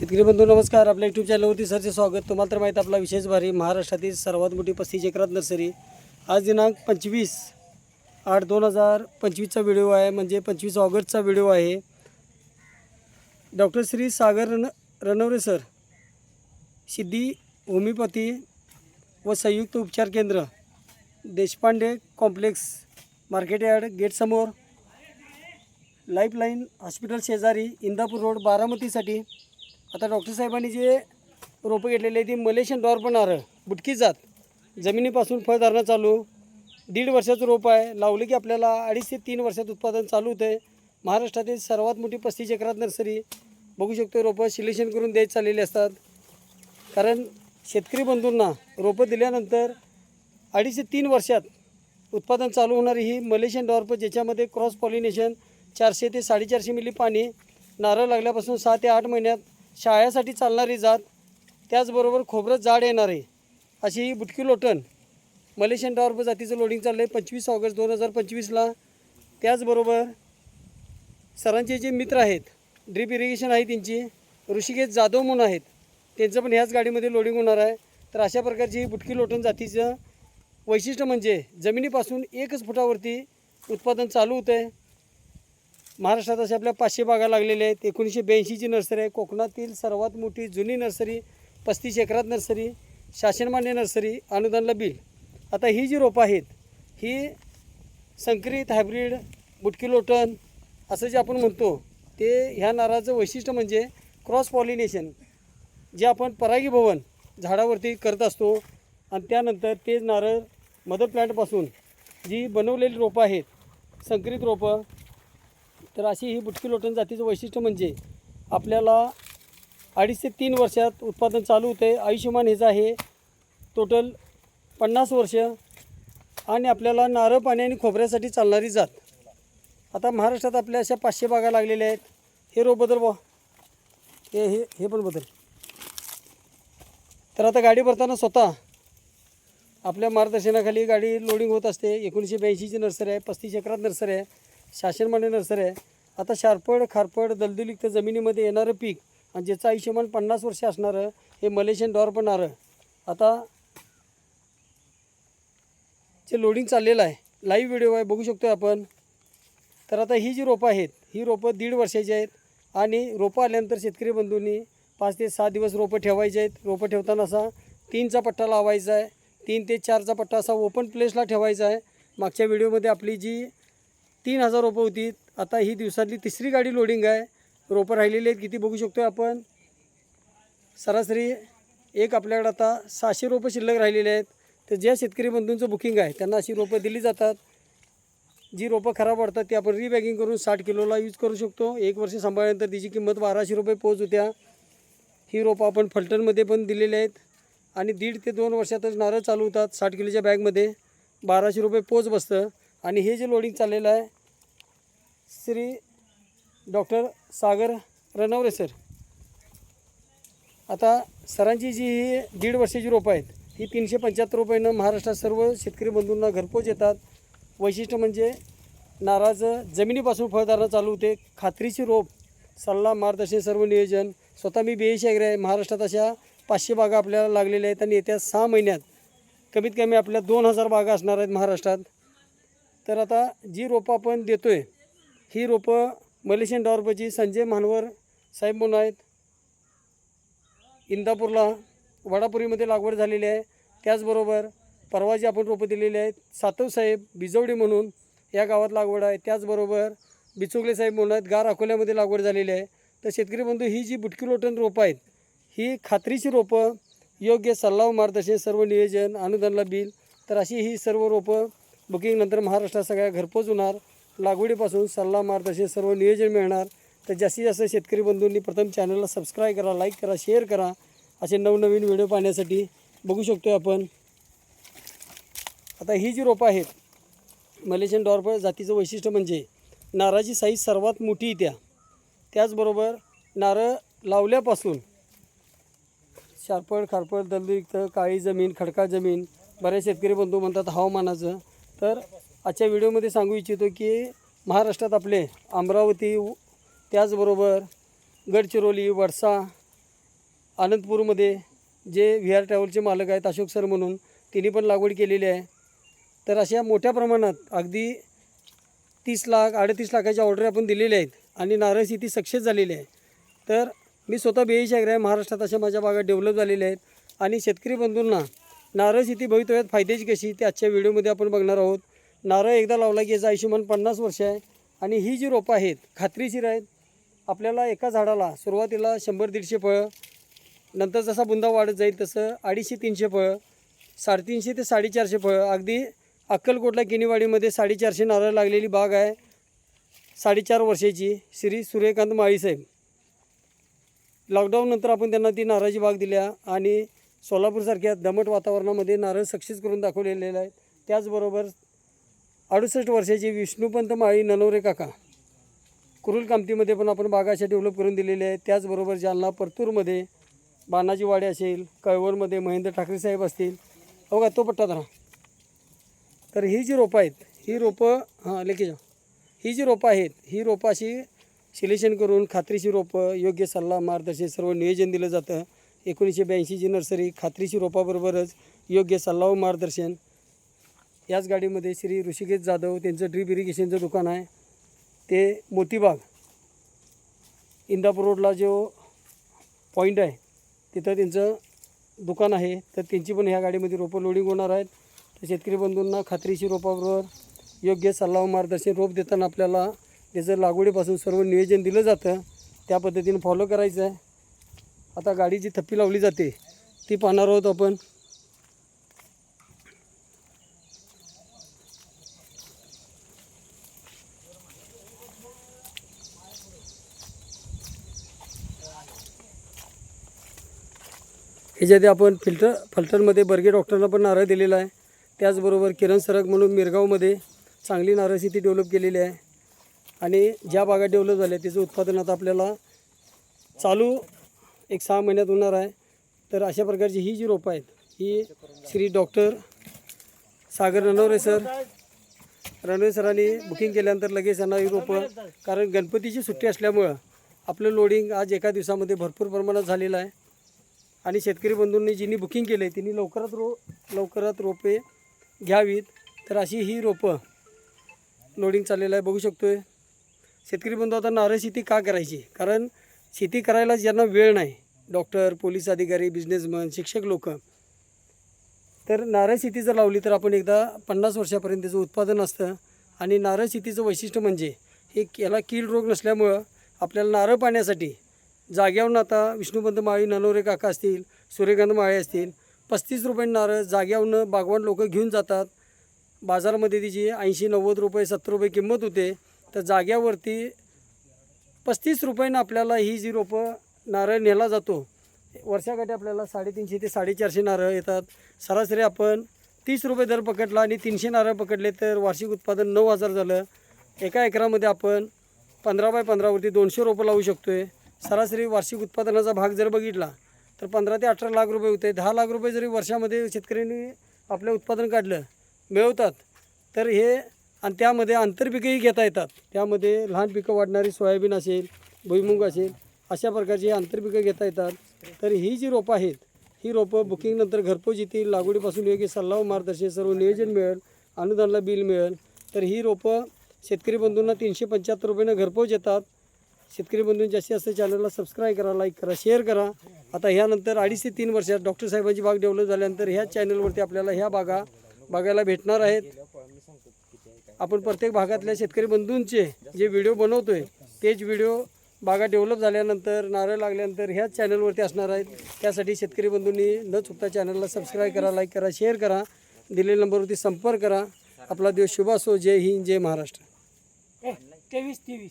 शेतकरी बंधू नमस्कार. आपल्या यूट्यूब चॅनलवरती सरचे स्वागत. तुम्हाला तर माहीत आपला विशेष भारी महाराष्ट्रातील सर्वात मोठी पस्तीस एकरात नर्सरी. आज दिनांक पंचवीस आठ दोन हजार पंचवीसचा व्हिडिओ आहे. म्हणजे पंचवीस ऑगस्टचा व्हिडिओ आहे. Doctor Shri Sagar Ran Ranaware sir Siddhi homeopathy व संयुक्त उपचार केंद्र देशपांडे कॉम्प्लेक्स मार्केट यार्ड गेटसमोर लाईफलाईन हॉस्पिटल शेजारी इंदापूर रोड बारामतीसाठी आता डॉक्टर साहेबांनी जे रोपं घेतलेली आहे ती मलेशियन डॉर पण बुटकी जात. जमिनीपासून फळधारणा चालू. दीड वर्षाचं रोप आहे. लावलं की आपल्याला अडीच ते तीन वर्षात उत्पादन चालू होतं. आहे महाराष्ट्रातील सर्वात मोठी पस्तीस एकरात नर्सरी. बघू शकतो रोपं सिलेक्शन करून द्यायची चाललेली असतात. कारण शेतकरी बंधूंना रोपं दिल्यानंतर अडीच ते तीन वर्षात उत्पादन चालू होणारी ही मलेशियन डॉर्प ज्याच्यामध्ये क्रॉस पॉलिनेशन चारशे ते साडेचारशे मिली पाणी नारळ लागल्यापासून सहा ते आठ महिन्यात शाळेसाठी चालणारी जात त्याचबरोबर खोबरं जाड येणार आहे अशी ही बुटकी लोटण मलेशियन डॉर्प जातीचं लोडिंग चाललं आहे पंचवीस ऑगस्ट दोन हजार पंचवीसला. त्याचबरोबर सरांचे जे मित्र आहेत ड्रीप इरिगेशन आहे त्यांची ऋषिकेश जाधव म्हणून आहेत त्यांचं पण ह्याच गाडीमध्ये लोडिंग होणार आहे. तर अशा प्रकारची ही बुटकी लोटण जातीचं वैशिष्ट्य म्हणजे जमिनीपासून एकच फुटावरती उत्पादन चालू होतं आहे महाराष्ट्रात असे आपल्या पाचशे बागा लागलेल्या आहेत. एकोणीसशे ब्याऐंशीची नर्सरी आहे. कोकणातील सर्वात मोठी जुनी नर्सरी पस्तीस एकरात नर्सरी शासनमान्य नर्सरी अनुदानला बिल. आता ही जी रोपं आहेत ही संकरित हायब्रीड बुटकी लोटन असं जे आपण म्हणतो ते ह्या नारळाचं वैशिष्ट्य म्हणजे क्रॉस पॉलिनेशन. जे आपण परागीभवन झाडावरती करत असतो आणि त्यानंतर ते नारळ मदर प्लांटपासून जी बनवलेली रोपं आहेत संकरित रोपं तर अशी ही बुटकी लोटण जातीचं वैशिष्ट्य म्हणजे आपल्याला अडीच ते तीन वर्षात उत्पादन चालू होतं. आहे आयुष्यमान ह्याचं आहे. टोटल पन्नास वर्ष आणि आपल्याला नारळ पाणी आणि खोबऱ्यासाठी चालणारी जात. आता महाराष्ट्रात आपल्या अशा पाचशे बागा लागलेल्या आहेत. हे रोप बदल बा हे हे हे पण बदल. तर आता गाडी भरताना स्वतः आपल्या मार्गदर्शनाखाली गाडी लोडिंग होत असते. एकोणीसशे ब्याऐंशीची नर्सरी आहे पस्तीस एकरात नर्सरी आहे. शासन शासनमान्य नर्सरी आहे आता शारपड खारपड दलदुलिक्त जमिनीमध्ये येणारं पीक आणि ज्याचं आयुष्यमान पन्नास वर्ष असणारं हे मलेशियन डॉर पण नारळ. आता जे लोडिंग चाललेलं आहे लाईव्ह व्हिडिओ आहे बघू शकतो आपण. तर आता ही जी रोपं आहेत ही रोपं दीड वर्षाची आहेत आणि रोपं आल्यानंतर शेतकरी बंधूंनी पाच ते सहा दिवस रोपं ठेवायचे आहेत. रोपं ठेवताना असा तीनचा पट्टा लावायचा आहे तीन ते चारचा पट्टा असा ओपन प्लेसला ठेवायचा आहे. मागच्या व्हिडिओमध्ये आपली जी तीन हजार रोपं होती. आता ही दिवसातली तिसरी गाडी लोडिंग आहे. रोपं राहिलेली आहेत. किती बघू शकतो आपण? सरासरी एक आपल्याकडे आता सहाशे रोपं शिल्लक राहिलेले आहेत. तर ज्या शेतकरी बंधूंचं बुकिंग आहे त्यांना अशी रोपं दिली जातात. जी रोपं खराब पडतात ती आपण रिबॅगिंग करून साठ किलोला यूज करू शकतो. एक वर्ष सांभाळल्यानंतर तिची किंमत बाराशे रुपये पोच होत्या. ही रोपं आपण फलटणमध्ये पण दिलेली आहेत. आणि दीड ते दोन वर्षातच नारळ चालू होतात साठ किलोच्या बॅगमध्ये बाराशे रुपये पोच बसतं. आणि हे जे लोडिंग चाललेलं आहे श्री डॉक्टर सागर रनवरे सर आता सरांची जी ही दीड वर्षाची रोपं आहेत ही तीनशे पंच्याहत्तर रुपयानं महाराष्ट्रात सर्व शेतकरी बंधूंना घरपोच येतात. वैशिष्ट्य म्हणजे नारळाचं जमिनीपासून फळधारणा चालू होते. खात्रीची रोप सल्ला मार्गदर्शन सर्व नियोजन. स्वतः मी बी आहे. महाराष्ट्रात अशा पाचशे बागा आपल्याला लागलेल्या आहेत आणि येत्या सहा महिन्यात कमीत कमी आपल्या दोन हजार बागा असणार आहेत महाराष्ट्रात. तर आता जी रोपं आपण देतो आहे ही रोपं मलेशियन डॉर्बची संजय मानवर साहेब म्हणून आहेत. इंदापूरला वडापुरीमध्ये लागवड झालेली आहे. त्याचबरोबर परवा जी आपण रोपं दिलेली आहेत. सातवसाहेब बिजवडी म्हणून या गावात लागवड आहे. त्याचबरोबर बिचुकले साहेब म्हणून आहेत. गार अकोल्यामध्ये लागवड झालेली आहे. तर शेतकरी बंधू ही जी बुटकी लोटण रोपं आहेत ही खात्रीची रोपं योग्य सल्ला व मार्गदर्शन सर्व नियोजन अनुदानला बिल तर अशी ही सर्व रोपं बुकिंगनंतर महाराष्ट्रात सगळ्या घरपोच होणार. लागवडीपासून सल्ला मार्गदर्शन सर्व नियोजन मिळणार. तर जास्तीत जास्त शेतकरी बंधूंनी प्रथम चॅनलला सबस्क्राईब करा लाईक करा शेअर करा. असे नवनवीन व्हिडिओ पाहण्यासाठी बघू शकतो आपण. आता ही जी रोपं आहेत मलेशियन डॉर्प जातीचं वैशिष्ट्य म्हणजे नारळाची साईज सर्वात मोठी त्या त्याचबरोबर नारळ लावल्यापासून शारपड खारपड दलदुक्त काळी जमीन खडका जमीन बऱ्याच शेतकरी बंधू म्हणतात हवामानाचं. तर आजच्या व्हिडिओमध्ये सांगू इच्छितो की महाराष्ट्रात आपले अमरावती त्याचबरोबर गडचिरोली वडसा आनंदपूरमध्ये जे व्ही आर ट्रॅव्हलचे मालक आहेत अशोक सर म्हणून तिने पण लागवड केलेली आहे. तर अशा मोठ्या प्रमाणात अगदी तीस लाख अडतीस लाखाच्या ऑर्डर आपण दिलेल्या आहेत आणि नारळ शेती सक्सेस झालेली आहे. तर मी स्वतः बेई आहे महाराष्ट्रात अशा माझ्या भागात डेव्हलप झालेल्या आहेत. आणि शेतकरी बंधूंना नारळ शेती भवितव्यात. फायद्याची कशी? ते आजच्या व्हिडिओमध्ये आपण बघणार आहोत. नारळ एकदा लावला की याचं आयुष्यमान पन्नास वर्ष आहे. आणि ही जी रोपं आहेत खात्रीशीर आहेत आपल्याला एका झाडाला सुरुवातीला शंभर दीडशे फळं नंतर जसा बुंदा वाढत जाईल तसं अडीचशे तीनशे फळं साडेतीनशे ते साडेचारशे फळं. अगदी अक्कलकोटला किनीवाडीमध्ये साडेचारशे नारळ लागलेली बाग आहे. साडेचार वर्षाची श्री सूर्यकांत माळीसाहेब लॉकडाऊननंतर आपण त्यांना ती नारळाची बाग दिल्या आणि सोलापूरसारख्या दमट वातावरणामध्ये नारळ सक्सेस करून दाखवलेले आहेत. त्याचबरोबर अडुसष्ट वर्षाची विष्णुपंत माळी ननवरे काका कुरुल कामतीमध्ये पण आपण बागा अशा डेव्हलप करून दिलेल्या आहेत. त्याचबरोबर जालना परतूरमध्ये बाणाजी वाडे असेल कळवरमध्ये महेंद्र ठाकरे साहेब असतील. हो का तो पट्टा धरा. तर ही जी रोपं आहेत ही रोपं हां लेके जा. ही जी रोपं आहेत ही रोपं अशी सिलेक्शन करून खात्रीशी रोपं योग्य सल्ला मार्गदर्शन सर्व नियोजन दिलं जातं. एकोणीसशे ब्याऐंशीची नर्सरी खात्रीची रोपाबरोबरच योग्य सल्ला व मार्गदर्शन. याच गाडीमध्ये श्री ऋषिकेश जाधव त्यांचं ड्रीप इरिगेशनचं दुकान आहे. ते मोतीबाग इंदापूर रोडला जो पॉईंट आहे तिथं त्यांचं दुकान आहे. तर त्यांची पण ह्या गाडीमध्ये रोपं लोडिंग होणार आहेत. तर शेतकरी बंधूंना खात्रीशी रोपाबरोबर योग्य सल्ला व मार्गदर्शन रोप देताना आपल्याला त्याचं लागवडीपासून सर्व नियोजन दिलं जातं. त्या पद्धतीनं फॉलो करायचं आहे. आता गाडी जी थप्पी लावली जाते ती पाहणार आहोत आपण. ह्याच्यात आपण फिल्टर फल्टरमध्ये बर्गे डॉक्टरला पण नारळ दिलेला आहे. त्याचबरोबर किरण सरक म्हणून मिरगावमध्ये चांगली नारळ शेती डेव्हलप केलेली आहे. आणि ज्या बागा डेव्हलप झाल्या त्याचं उत्पादन आता आपल्याला चालू एक सहा महिन्यात होणार आहे. तर अशा प्रकारची ही जी रोपं आहेत ही श्री डॉक्टर सागर रणवरे सर. रणवरे सरांनी बुकिंग केल्यानंतर लगेच यांना ही रोपं कारण गणपतीची सुट्टी असल्यामुळं आपलं लोडिंग आज एका दिवसामध्ये भरपूर प्रमाणात झालेलं आहे. आणि शेतकरी बंधूंनी जिनी बुकिंग केलं आहे तिने लवकरात रो लवकरात रोपे घ्यावीत. तर अशी ही रोपं लोडिंग चाललेलं आहे बघू शकतो आहे शेतकरी बंधू आता नारळ शेती का करायची? कारण शेती करायला ज्यांना वेळ नाही डॉक्टर पोलीस अधिकारी बिझनेसमन शिक्षक लोक तर नारळ शेती जर लावली तर आपण एकदा पन्नास वर्षापर्यंत त्याचं उत्पादन असतं. आणि नारळ शेतीचं वैशिष्ट्य म्हणजे हे याला कीड रोग नसल्यामुळं आपल्याला नारळ पाण्यासाठी जाग्यावरून आता विष्णुपंत माळी ननवरे काका असतील सूर्यकांत माळे असतील पस्तीस रुपये नारळ जाग्यावरून बागवान लोक घेऊन जातात. बाजारामध्ये तिची ऐंशी नव्वद रुपये सत्तर रुपये किंमत होते. तर जाग्यावरती पस्तीस रुपयानं आपल्याला ही जी रोपं नारळ नेला जातो वर्षाकाठी आपल्याला साडेतीनशे ते साडेचारशे नारळ येतात. सरासरी आपण तीस रुपये दर पकडला आणि तीनशे नारळ पकडले तर वार्षिक उत्पादन नऊ हजार झालं. एका एकरामध्ये आपण पंधरा बाय पंधरावरती दोनशे रोपं लावू शकतो आहे सरासरी वार्षिक उत्पादनाचा भाग जर बघितला तर पंधरा ते अठरा लाख रुपये होते. दहा लाख रुपये जरी वर्षामध्ये शेतकऱ्यांनी आपलं उत्पादन काढलं मिळवतात तर हे आणि त्यामध्ये आंतरपिकंही घेता येतात. त्यामध्ये लहान पिकं वाढणारी सोयाबीन असेल भुईमुग असेल अशा प्रकारची आंतरपिकं घेता येतात. तर ही जी रोपं आहेत ही रोपं बुकिंगनंतर घरपोच येतील लागवडीपासून योग्य सल्ला व मार्गदर्शन सर्व नियोजन मिळेल अनुदानला बिल मिळेल. तर ही रोपं शेतकरी बंधूंना तीनशे पंच्याहत्तर रुपयानं घरपोच येतात. शेतकरी बंधूंनी जास्तीत जास्त चॅनलला सबस्क्राईब करा लाईक करा शेअर करा. आता ह्यानंतर अडीच ते तीन वर्षात डॉक्टर साहेबांची बाग डेव्हलप झाल्यानंतर ह्या चॅनलवरती आपल्याला ह्या बागा बघायला भेटणार आहेत. आपण प्रत्येक भागातल्या शेतकरी बंधूंचे जे व्हिडिओ बनवतोय तेच व्हिडिओ बागा डेव्हलप झाल्यानंतर नारळ लागल्यानंतर ह्याच चॅनलवरती असणार आहेत. त्यासाठी शेतकरी बंधूंनी न चुकता चॅनलला सबस्क्राईब करा लाईक करा शेअर करा. दिलेल्या नंबरवरती संपर्क करा. आपला दिवस शुभ असो. जय हिंद जय महाराष्ट्र. तेवीस तेवीस.